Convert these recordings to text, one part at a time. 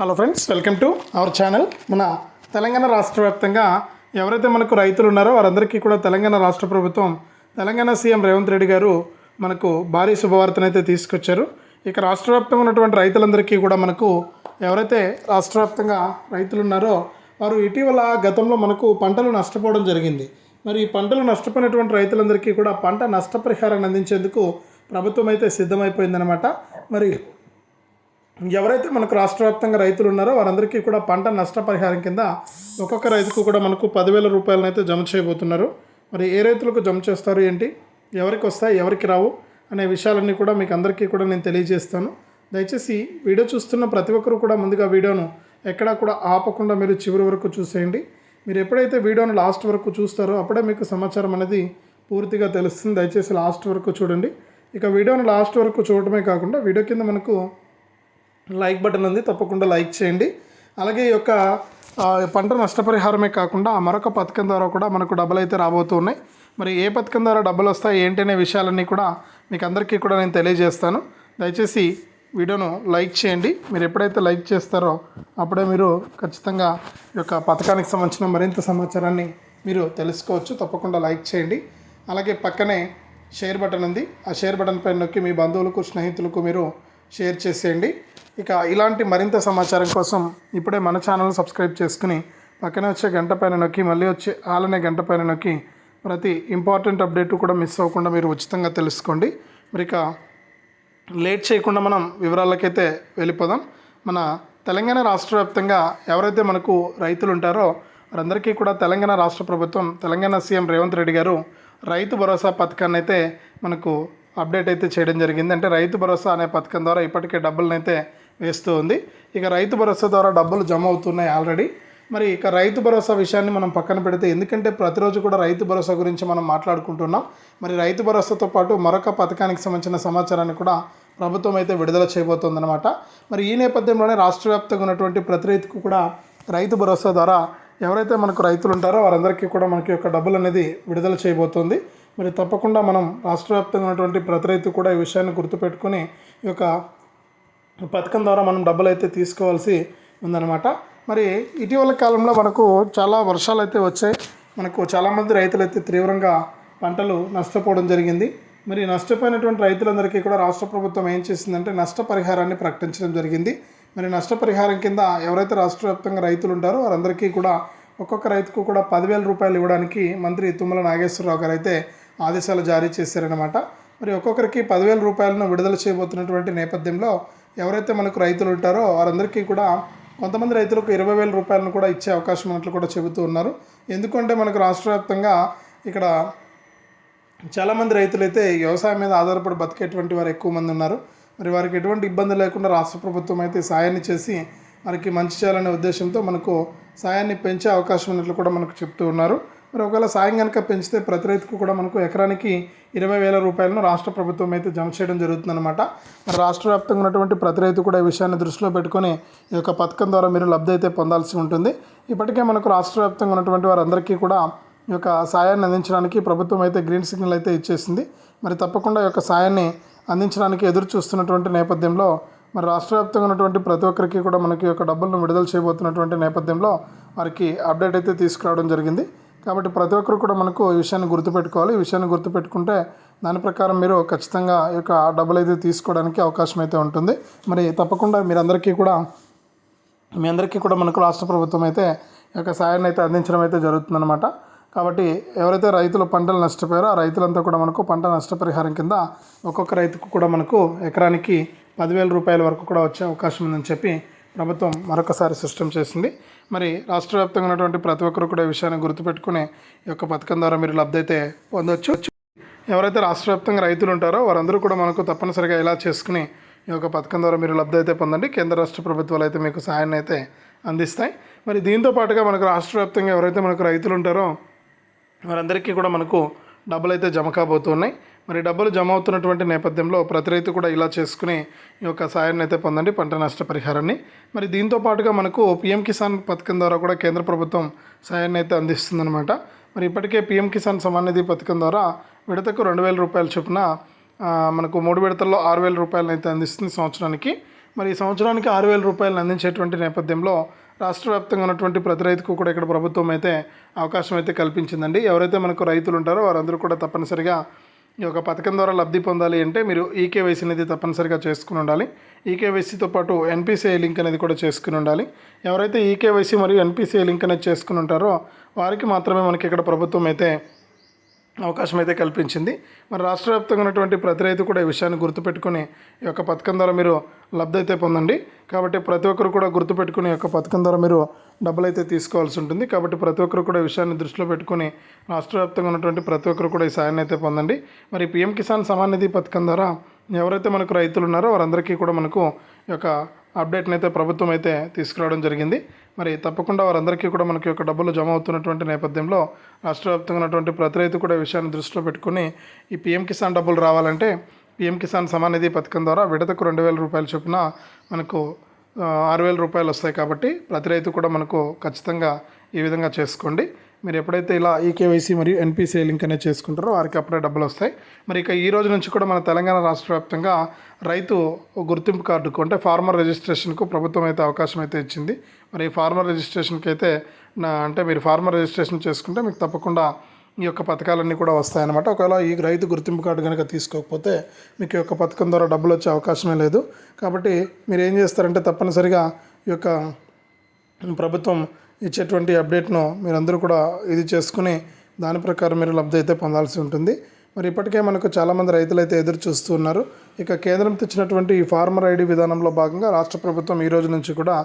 Hello friends welcome to our channel మన తెలంగాణ రాష్ట్ర వ్యాప్తంగా ఎవరైతే మనకు రైతులు ఉన్నారో వారందరికీ కూడా తెలంగాణ రాష్ట్ర ప్రభుత్వం తెలంగాణ సీఎం రేవంత్ రెడ్డి గారు మనకు భారీ శుభవార్తనైతే తీసుకొచ్చారు. ఇక రాష్ట్ర వ్యాప్తంగా ఉన్నటువంటి రైతులందరికీ కూడా మనకు ఎవరైతే రాష్ట్ర వ్యాప్తంగా రైతులు ఉన్నారో వారు ఇటీవల గతంలో మనకు పంటలు నష్టపోవడం జరిగింది. మరి ఈ పంటలు నష్టపోయినటువంటి రైతులందరికీ కూడా పంట నష్టపరిహారాన్ని అందించేందుకు ప్రభుత్వం అయితే సిద్ధమైపోయిందనమాట మరి ఎవరైతే మనకు రాష్ట్ర వ్యాప్తంగా రైతులు ఉన్నారో వారందరికీ కూడా పంట నష్టపరిహారం కింద ఒక్కొక్క రైతుకు కూడా మనకు పదివేల రూపాయలను అయితే జమ చేయబోతున్నారు. మరి ఏ రైతులకు జమ చేస్తారు ఏంటి? ఎవరికి వస్తాయి? ఎవరికి రావు? అనే విషయాలన్నీ కూడా మీకు అందరికీ కూడా నేను తెలియజేస్తాను. దయచేసి వీడియో చూస్తున్న ప్రతి ఒక్కరు కూడా ముందుగా వీడియోను ఎక్కడా కూడా ఆపకుండా మీరు చివరి వరకు చూసేయండి. మీరు ఎప్పుడైతే వీడియోను లాస్ట్ వరకు చూస్తారో అప్పుడే మీకు సమాచారం అనేది పూర్తిగా తెలుస్తుంది. దయచేసి లాస్ట్ వరకు చూడండి. ఇక వీడియోను లాస్ట్ వరకు చూడటమే కాకుండా వీడియో కింద మనకు లైక్ బటన్ ఉంది తప్పకుండా లైక్ చేయండి. అలాగే ఈ యొక్క పంట నష్టపరిహారమే కాకుండా ఆ మరొక పథకం ద్వారా కూడా మనకు డబ్బులు అయితే రాబోతున్నాయి మరి ఏ పథకం ద్వారా డబ్బులు వస్తాయి ఏంటి అనే విషయాలన్నీ కూడా మీకు అందరికీ కూడా నేను తెలియజేస్తాను. దయచేసి వీడియోను లైక్ చేయండి. మీరు ఎప్పుడైతే లైక్ చేస్తారో అప్పుడే మీరు ఖచ్చితంగా ఈ యొక్క పథకానికి సంబంధించిన మరింత సమాచారాన్ని మీరు తెలుసుకోవచ్చు. తప్పకుండా లైక్ చేయండి. అలాగే పక్కనే షేర్ బటన్ ఉంది. ఆ షేర్ బటన్ పైన నొక్కి మీ బంధువులకు స్నేహితులకు మీరు షేర్ చేసేయండి. ఇక ఇలాంటి మరింత సమాచారం కోసం ఇప్పుడే మన ఛానల్ సబ్స్క్రైబ్ చేసుకుని పక్కనే వచ్చే గంట పైన నొక్కి మళ్ళీ వచ్చే ఆలనే గంట పైన నొక్కి ప్రతి ఇంపార్టెంట్ అప్డేట్ కూడా మిస్ అవ్వకుండా మీరు ఉచితంగా తెలుసుకోండి. మరి ఇక లేట్ చేయకుండా మనం వివరాలకైతే వెళ్ళిపోదాం. మన తెలంగాణ రాష్ట్ర వ్యాప్తంగా ఎవరైతే మనకు రైతులు ఉంటారో వారందరికీ కూడా తెలంగాణ రాష్ట్ర ప్రభుత్వం తెలంగాణ సీఎం రేవంత్ రెడ్డి గారు రైతు భరోసా పథకాన్ని అయితే మనకు అప్డేట్ అయితే చేయడం జరిగింది. అంటే రైతు భరోసా అనే పథకం ద్వారా ఇప్పటికే డబ్బులను అయితే వేస్తూ ఉంది. ఇక రైతు భరోసా ద్వారా డబ్బులు జమ అవుతున్నాయి ఆల్రెడీ. మరి ఇక రైతు భరోసా విషయాన్ని మనం పక్కన పెడితే ఎందుకంటే ప్రతిరోజు కూడా రైతు భరోసా గురించి మనం మాట్లాడుకుంటున్నాం. మరి రైతు భరోసాతో పాటు మరొక పథకానికి సంబంధించిన సమాచారాన్ని కూడా ప్రభుత్వం అయితే విడుదల చేయబోతోందనమాట మరి ఈ నేపథ్యంలోనే రాష్ట్ర వ్యాప్తంగా ఉన్నటువంటి ప్రతి రైతుకు కూడా రైతు భరోసా ద్వారా ఎవరైతే మనకు రైతులు ఉంటారో వారందరికీ కూడా మనకి యొక్క డబ్బులు అనేది విడుదల చేయబోతోంది. మరి తప్పకుండా మనం రాష్ట్ర వ్యాప్తంగా ఉన్నటువంటి ప్రతి రైతు కూడా ఈ విషయాన్ని గుర్తుపెట్టుకొని ఈ యొక్క పథకం ద్వారా మనం డబ్బులు అయితే తీసుకోవాల్సి ఉందన్నమాట. మరి ఇటీవల కాలంలో మనకు చాలా వర్షాలు అయితే వచ్చాయి. మనకు చాలామంది రైతులు అయితే తీవ్రంగా పంటలు నష్టపోవడం జరిగింది. మరి నష్టపోయినటువంటి రైతులందరికీ కూడా రాష్ట్ర ప్రభుత్వం ఏం చేసిందంటే నష్టపరిహారాన్ని ప్రకటించడం జరిగింది. మరి నష్టపరిహారం కింద ఎవరైతే రాష్ట్ర వ్యాప్తంగా రైతులు ఉంటారో వారందరికీ కూడా ఒక్కొక్క రైతుకు కూడా పదివేల రూపాయలు ఇవ్వడానికి మంత్రి తుమ్మల నాగేశ్వరరావు గారు అయితే ఆదేశాలు జారీ చేశారనమాట మరి ఒక్కొక్కరికి పదివేల రూపాయలను విడుదల చేయబోతున్నటువంటి నేపథ్యంలో ఎవరైతే మనకు రైతులు ఉంటారో వారందరికీ కూడా కొంతమంది రైతులకు ఇరవై వేల రూపాయలను కూడా ఇచ్చే అవకాశం ఉన్నట్లు కూడా చెబుతూ ఉన్నారు. ఎందుకంటే మనకు రాష్ట్ర వ్యాప్తంగా ఇక్కడ చాలామంది రైతులైతే వ్యవసాయం మీద ఆధారపడి బతికేటువంటి వారు ఎక్కువ మంది ఉన్నారు. మరి వారికి ఎటువంటి ఇబ్బంది లేకుండా రాష్ట్ర ప్రభుత్వం అయితే సాయాన్ని చేసి వారికి మంచి చేయాలనే ఉద్దేశంతో మనకు సాయాన్ని పెంచే అవకాశం ఉన్నట్లు కూడా మనకు చెప్తూ ఉన్నారు. మరి ఒకవేళ సాయం కనుక పెంచితే ప్రతి రైతుకు కూడా మనకు ఎకరానికి ఇరవై వేల రూపాయలను రాష్ట్ర ప్రభుత్వం అయితే జమ చేయడం జరుగుతుందన్నమాట. మరి రాష్ట్ర వ్యాప్తంగా ఉన్నటువంటి ప్రతి రైతు కూడా ఈ విషయాన్ని దృష్టిలో పెట్టుకొని ఈ యొక్క పథకం ద్వారా మీరు లబ్ధి అయితే పొందాల్సి ఉంటుంది. ఇప్పటికే మనకు రాష్ట్ర వ్యాప్తంగా ఉన్నటువంటి వారందరికీ కూడా ఈ యొక్క సాయాన్ని అందించడానికి ప్రభుత్వం అయితే గ్రీన్ సిగ్నల్ అయితే ఇచ్చేసింది. మరి తప్పకుండా ఈ యొక్క సాయాన్ని అందించడానికి ఎదురు చూస్తున్నటువంటి నేపథ్యంలో మరి రాష్ట్ర వ్యాప్తంగా ఉన్నటువంటి ప్రతి ఒక్కరికి కూడా మనకి ఈ యొక్క డబ్బులను విడుదల చేయబోతున్నటువంటి నేపథ్యంలో వారికి అప్డేట్ అయితే తీసుకురావడం జరిగింది. కాబట్టి ప్రతి ఒక్కరు కూడా మనకు ఈ విషయాన్ని గుర్తుపెట్టుకోవాలి. ఈ విషయాన్ని గుర్తుపెట్టుకుంటే దాని ప్రకారం మీరు ఖచ్చితంగా ఈ యొక్క డబ్బులు అయితే తీసుకోవడానికి అవకాశం అయితే ఉంటుంది. మరి తప్పకుండా మీరందరికీ కూడా మీ అందరికీ కూడా మనకు రాష్ట్ర ప్రభుత్వం అయితే ఈ యొక్క సాయాన్ని అయితే అందించడం అయితే జరుగుతుందన్నమాట. కాబట్టి ఎవరైతే రైతులు పంటలు నష్టపోయారో ఆ రైతులంతా కూడా మనకు పంట నష్టపరిహారం కింద ఒక్కొక్క రైతుకు కూడా మనకు ఎకరానికి పదివేల రూపాయల వరకు కూడా వచ్చే అవకాశం ఉందని చెప్పి ప్రభుత్వం మరొకసారి సిస్టమ్ చేసింది. మరి రాష్ట్ర వ్యాప్తంగా ఉన్నటువంటి ప్రతి ఒక్కరు కూడా ఈ విషయాన్ని గుర్తుపెట్టుకుని ఈ యొక్క పథకం ద్వారా మీరు లబ్ధి అయితే పొందొచ్చు. ఎవరైతే రాష్ట్ర వ్యాప్తంగా రైతులు ఉంటారో వారందరూ కూడా మనకు తప్పనిసరిగా ఇలా చేసుకుని ఈ యొక్క పథకం ద్వారా మీరు లబ్ధి అయితే పొందండి. కేంద్ర రాష్ట్ర ప్రభుత్వాలు అయితే మీకు సహాయాన్ని అయితే అందిస్తాయి. మరి దీంతో పాటుగా మనకు రాష్ట్ర వ్యాప్తంగా ఎవరైతే మనకు రైతులు ఉంటారో వారందరికీ కూడా మనకు డబ్బులు అయితే జమ కాబోతున్నాయి. మరి డబ్బులు జమ అవుతున్నటువంటి నేపథ్యంలో ప్రతి రైతు కూడా ఇలా చేసుకుని ఈ యొక్క సాయాన్ని అయితే పొందండి పంట నష్ట పరిహారాన్ని. మరి దీంతో పాటుగా మనకు పిఎం కిసాన్ పథకం ద్వారా కూడా కేంద్ర ప్రభుత్వం సాయాన్ని అయితే అందిస్తుందన్నమాట. మరి ఇప్పటికే పిఎం కిసాన్ సమాన్ నిధి పథకం ద్వారా విడతకు రెండు వేల రూపాయల చొప్పున మనకు మూడు విడతల్లో ఆరు వేల రూపాయలను అయితే అందిస్తుంది సంవత్సరానికి. మరి ఈ సంవత్సరానికి ఆరు వేల రూపాయలను అందించేటువంటి నేపథ్యంలో రాష్ట్ర వ్యాప్తంగా ఉన్నటువంటి ప్రతి రైతుకు కూడా ఇక్కడ ప్రభుత్వం అయితే అవకాశం అయితే కల్పించిందండి. ఎవరైతే మనకు రైతులు ఉంటారో వారందరూ కూడా తప్పనిసరిగా ఈ యొక్క పథకం ద్వారా లబ్ధి పొందాలి అంటే మీరు ఈకేవైసీ అనేది తప్పనిసరిగా చేసుకుని ఉండాలి. ఈకేవైసీతో పాటు ఎన్పిసిఐ లింక్ అనేది కూడా చేసుకుని ఉండాలి. ఎవరైతే ఈకేవైసీ మరియు ఎన్పిసిఐ లింక్ అనేది చేసుకుని ఉంటారో వారికి మాత్రమే మనకి ఇక్కడ ప్రభుత్వం అయితే అవకాశం అయితే కల్పించింది. మరి రాష్ట్ర వ్యాప్తంగా ఉన్నటువంటి ప్రతి రైతు కూడా ఈ విషయాన్ని గుర్తుపెట్టుకుని ఈ యొక్క పథకం ద్వారా మీరు లబ్ధి అయితే పొందండి. కాబట్టి ప్రతి ఒక్కరు కూడా గుర్తుపెట్టుకుని ఈ యొక్క పథకం ద్వారా మీరు డబ్బులు అయితే తీసుకోవాల్సి ఉంటుంది. కాబట్టి ప్రతి ఒక్కరు కూడా ఈ విషయాన్ని దృష్టిలో పెట్టుకుని రాష్ట్ర వ్యాప్తంగా ఉన్నటువంటి ప్రతి ఒక్కరు కూడా ఈ సాయాన్ని అయితే పొందండి. మరి పిఎం కిసాన్ సమాన్ నిధి పథకం ద్వారా ఎవరైతే మనకు రైతులు ఉన్నారో వారందరికీ కూడా మనకు ఈ యొక్క అప్డేట్ని అయితే ప్రభుత్వం అయితే తీసుకురావడం జరిగింది. మరి తప్పకుండా వారందరికీ కూడా మనకి యొక్క డబ్బులు జమ అవుతున్నటువంటి నేపథ్యంలో రాష్ట్ర వ్యాప్తంగా ఉన్నటువంటి ప్రతి రైతు కూడా విషయాన్ని దృష్టిలో పెట్టుకుని ఈ పిఎం కిసాన్ డబ్బులు రావాలంటే పిఎం కిసాన్ సమానిధి పథకం ద్వారా విడతకు రెండు వేల రూపాయల చొప్పున మనకు ఆరు వేల రూపాయలు వస్తాయి కాబట్టి ప్రతి రైతు కూడా మనకు ఖచ్చితంగా ఈ విధంగా చేసుకోండి. మీరు ఎప్పుడైతే ఇలా ఈకేవైసీ మరియు ఎన్పిసిఐ లింక్ అనేది చేసుకుంటారో వారికి అప్పుడే డబ్బులు వస్తాయి. మరి ఇక ఈ రోజు నుంచి కూడా మన తెలంగాణ రాష్ట్ర వ్యాప్తంగా రైతు గుర్తింపు కార్డుకు అంటే ఫార్మర్ రిజిస్ట్రేషన్కు ప్రభుత్వం అయితే అవకాశం అయితే ఇచ్చింది. మరి ఈ ఫార్మర్ రిజిస్ట్రేషన్కి అయితే నా అంటే మీరు ఫార్మర్ రిజిస్ట్రేషన్ చేసుకుంటే మీకు తప్పకుండా ఈ యొక్క పథకాలన్నీ కూడా వస్తాయన్నమాట. ఒకవేళ ఈ రైతు గుర్తింపు కార్డు కనుక తీసుకోకపోతే మీకు ఈ యొక్క పథకం ద్వారా డబ్బులు వచ్చే అవకాశమే లేదు. కాబట్టి మీరు ఏం చేస్తారంటే తప్పనిసరిగా ఈ యొక్క ప్రభుత్వం ఇచ్చేటువంటి అప్డేట్ను మీరందరూ కూడా ఇది చేసుకుని దాని ప్రకారం మీరు లబ్ధి అయితే పొందాల్సి ఉంటుంది. మరి ఇప్పటికే మనకు చాలామంది రైతులు అయితే ఎదురు చూస్తూ ఉన్నారు. ఇక కేంద్రం తెచ్చినటువంటి ఈ ఫార్మర్ ఐడి విధానంలో భాగంగా రాష్ట్ర ప్రభుత్వం ఈ రోజు నుంచి కూడా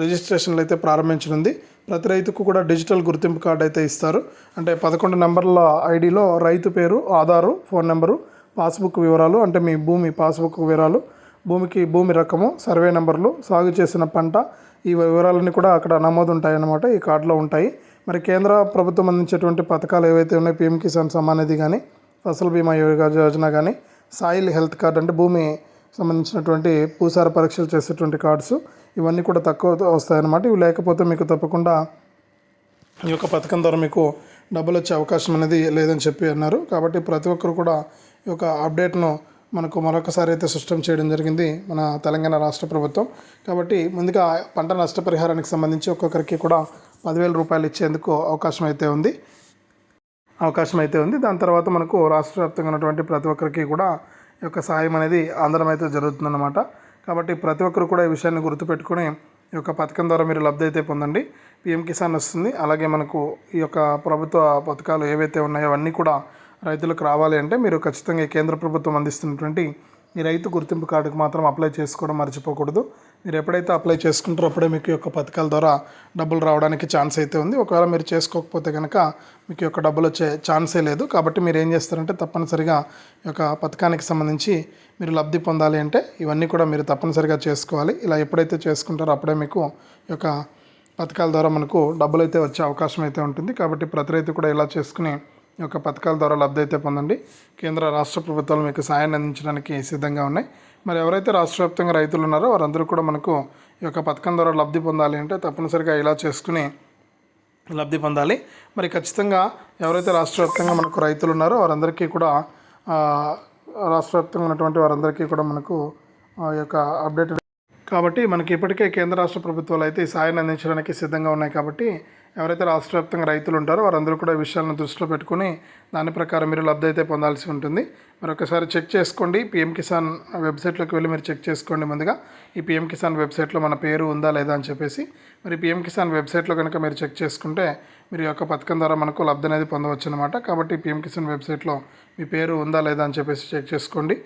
రిజిస్ట్రేషన్లు అయితే ప్రారంభించనుంది. ప్రతి రైతుకు కూడా డిజిటల్ గుర్తింపు కార్డు అయితే ఇస్తారు. అంటే పదకొండు నెంబర్ల ఐడిలో రైతు పేరు ఆధారు ఫోన్ నెంబరు పాస్బుక్ వివరాలు అంటే మీ భూమి పాస్బుక్ వివరాలు భూమికి భూమి రకము సర్వే నెంబర్లు సాగు చేసిన పంట ఈ వివరాలన్నీ కూడా అక్కడ నమోదు ఉంటాయన్నమాట ఈ కార్డులో ఉంటాయి. మరి కేంద్ర ప్రభుత్వం అందించేటువంటి పథకాలు ఏవైతే ఉన్నాయో పిఎం కిసాన్ సమానిధి కానీ ఫసల్ బీమా యోజన కానీ సాయిల్ హెల్త్ కార్డ్ అంటే భూమి సంబంధించినటువంటి భూసార పరీక్షలు చేసేటువంటి కార్డ్స్ ఇవన్నీ కూడా తక్కువ వస్తాయన్నమాట. ఇవి లేకపోతే మీకు తప్పకుండా ఈ యొక్క పథకం ద్వారా మీకు డబ్బులు వచ్చే అవకాశం అనేది లేదని చెప్పి అన్నారు. కాబట్టి ప్రతి ఒక్కరు కూడా ఈ యొక్క అప్డేట్ను మనకు మరొకసారి అయితే సృష్టం చేయడం జరిగింది మన తెలంగాణ రాష్ట్ర ప్రభుత్వం. కాబట్టి ముందుగా పంట నష్టపరిహారానికి సంబంధించి ఒక్కొక్కరికి కూడా పదివేల రూపాయలు ఇచ్చేందుకు అవకాశం అయితే ఉంది. అవకాశం అయితే ఉంది. దాని తర్వాత మనకు రాష్ట్ర వ్యాప్తంగా ఉన్నటువంటి ప్రతి ఒక్కరికి కూడా ఈ యొక్క సహాయం అనేది అందడం అయితే జరుగుతుందన్నమాట. కాబట్టి ప్రతి ఒక్కరు కూడా ఈ విషయాన్ని గుర్తుపెట్టుకుని ఈ యొక్క పథకం ద్వారా మీరు లబ్ధి అయితే పొందండి. పిఎం కిసాన్ వస్తుంది. అలాగే మనకు ఈ యొక్క ప్రభుత్వ పథకాలు ఏవైతే ఉన్నాయో అవన్నీ కూడా రైతులకు రావాలి అంటే మీరు ఖచ్చితంగా కేంద్ర ప్రభుత్వం అందిస్తున్నటువంటి ఈ రైతు గుర్తింపు కార్డుకు మాత్రం అప్లై చేసుకోవడం మర్చిపోకూడదు. మీరు ఎప్పుడైతే అప్లై చేసుకుంటారో అప్పుడే మీకు యొక్క పథకాల ద్వారా డబ్బులు రావడానికి ఛాన్స్ అయితే ఉంది. ఒకవేళ మీరు చేసుకోకపోతే కనుక మీకు యొక్క డబ్బులు వచ్చే ఛాన్సే లేదు. కాబట్టి మీరు ఏం చేస్తారంటే తప్పనిసరిగా ఈ యొక్క పథకానికి సంబంధించి మీరు లబ్ధి పొందాలి అంటే ఇవన్నీ కూడా మీరు తప్పనిసరిగా చేసుకోవాలి. ఇలా ఎప్పుడైతే చేసుకుంటారో అప్పుడే మీకు ఈ యొక్క పథకాల ద్వారా మనకు డబ్బులు అయితే వచ్చే అవకాశం అయితే ఉంటుంది. కాబట్టి ప్రతి రైతు కూడా ఇలా చేసుకుని యొక్క పథకాల ద్వారా లబ్ధి అయితే పొందండి. కేంద్ర రాష్ట్ర ప్రభుత్వాలు మీకు సాయాన్ని అందించడానికి సిద్ధంగా ఉన్నాయి. మరి ఎవరైతే రాష్ట్ర వ్యాప్తంగా రైతులు ఉన్నారో వారందరూ కూడా మనకు ఈ యొక్క పథకం ద్వారా లబ్ధి పొందాలి అంటే తప్పనిసరిగా ఇలా చేసుకుని లబ్ధి పొందాలి. మరి ఖచ్చితంగా ఎవరైతే రాష్ట్ర వ్యాప్తంగా మనకు రైతులు ఉన్నారో వారందరికీ కూడా రాష్ట్ర వ్యాప్తంగా ఉన్నటువంటి వారందరికీ కూడా మనకు ఆ యొక్క అప్డేట్. కాబట్టి మనకి ఇప్పటికే కేంద్ర రాష్ట్ర ప్రభుత్వాలు అయితే ఈ సాయాన్ని అందించడానికి సిద్ధంగా ఉన్నాయి కాబట్టి ఎవరైతే రాష్ట్ర వ్యాప్తంగా రైతులు ఉంటారో వారందరూ కూడా ఈ విషయాలను దృష్టిలో పెట్టుకుని దాని ప్రకారం మీరు లబ్ధి అయితే పొందాల్సి ఉంటుంది. మరి ఒకసారి చెక్ చేసుకోండి. పిఎం కిసాన్ వెబ్సైట్లోకి వెళ్ళి మీరు చెక్ చేసుకోండి ముందుగా. ఈ పిఎం కిసాన్ వెబ్సైట్లో మన పేరు ఉందా లేదా అని చెప్పేసి. మరి పిఎం కిసాన్ వెబ్సైట్లో కనుక మీరు చెక్ చేసుకుంటే మీరు యొక్క పథకం ద్వారా మనకు లబ్ధి అనేది పొందవచ్చు అనమాట కాబట్టి పిఎం కిసాన్ వెబ్సైట్లో మీ పేరు ఉందా లేదా అని చెప్పేసి చెక్ చేసుకోండి.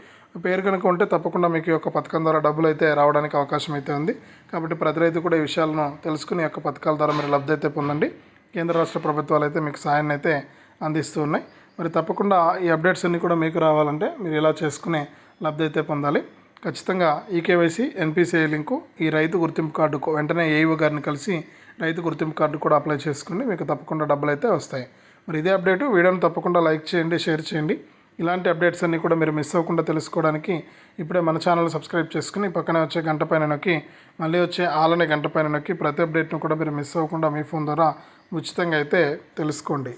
పేరు కనుక ఉంటే తప్పకుండా మీకు ఈ యొక్క పథకం ద్వారా డబ్బులు అయితే రావడానికి అవకాశం అయితే ఉంది. కాబట్టి ప్రతి రైతు కూడా ఈ విషయాలను తెలుసుకుని ఈ యొక్క పథకాల ద్వారా మీరు లబ్ధి అయితే పొందండి. కేంద్ర రాష్ట్ర ప్రభుత్వాలు అయితే మీకు సాయాన్ని అయితే అందిస్తూ ఉన్నాయి. మరి తప్పకుండా ఈ అప్డేట్స్ అన్నీ కూడా మీకు రావాలంటే మీరు ఇలా చేసుకుని లబ్ధి అయితే పొందాలి. ఖచ్చితంగా ఈకేవైసీ ఎన్పిసిఐ లింకు ఈ రైతు గుర్తింపు కార్డుకు వెంటనే ఏఈఓ గారిని కలిసి రైతు గుర్తింపు కార్డు కూడా అప్లై చేసుకుని మీకు తప్పకుండా డబ్బులు అయితే వస్తాయి. మరి ఇదే అప్డేటు. వీడియోని తప్పకుండా లైక్ చేయండి షేర్ చేయండి. ఇలాంటి అప్డేట్స్ అన్నీ కూడా మీరు మిస్ అవ్వకుండా తెలుసుకోవడానికి ఇప్పుడే మన ఛానల్ సబ్స్క్రైబ్ చేసుకుని పక్కనే వచ్చే గంట పైన నొక్కి మళ్ళీ వచ్చే ఆలనే గంట పైన నొక్కి ప్రతి అప్డేట్ను కూడా మీరు మిస్ అవ్వకుండా మీ ఫోన్ ద్వారా ఉచితంగా అయితే తెలుసుకోండి.